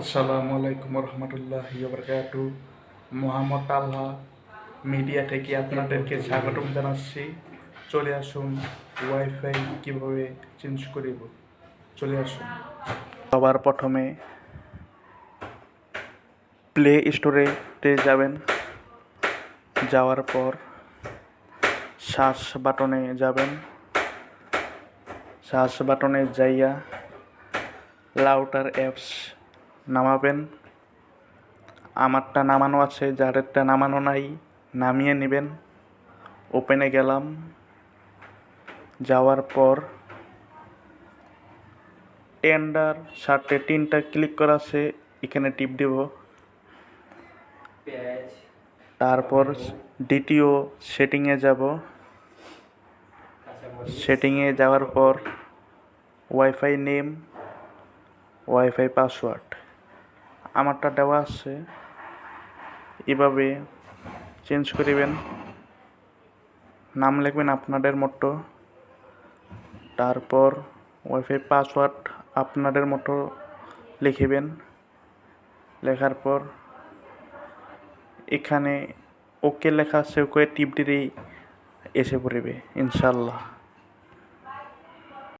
আসসালামু আলাইকুম রহমতুল্লাহ বরকাতু মোহাম্মদ আল্লাহ মিডিয়া থেকে আপনাদেরকে স্বাগতম জানাচ্ছি। চলে আসুন ওয়াইফাই কীভাবে চেঞ্জ করিব। চলে আসুন। সবার প্রথমে প্লে স্টোরেতে যাবেন। যাওয়ার পর সার্চ বাটনে যাবেন। সার্চ বাটনে যাইয়া লাউটার অ্যাপস নামাবেন। আমারটা নামানো আছে যাদেরটা নামানো নাই নামিয়ে নেবেন। ওপেনে গেলাম। যাওয়ার পর টেন্ডার শার্টে তিনটা ক্লিক করা আছে এখানে টিপ দেব। তারপর দ্বিতীয় সেটিংয়ে যাব। সেটিংয়ে যাওয়ার পর ওয়াইফাই নেম ওয়াইফাই পাসওয়ার্ড আমারটা দেওয়া আছে। এভাবে চেঞ্জ করিবেন। নাম লিখবেন আপনাদের মতো। তারপর ওয়াইফাই পাসওয়ার্ড আপনাদের মতো লিখিবেন। লেখার পর এখানে ওকে লেখা আছে, ওকে টিপ দিলেই এসে পড়বে ইনশাল্লাহ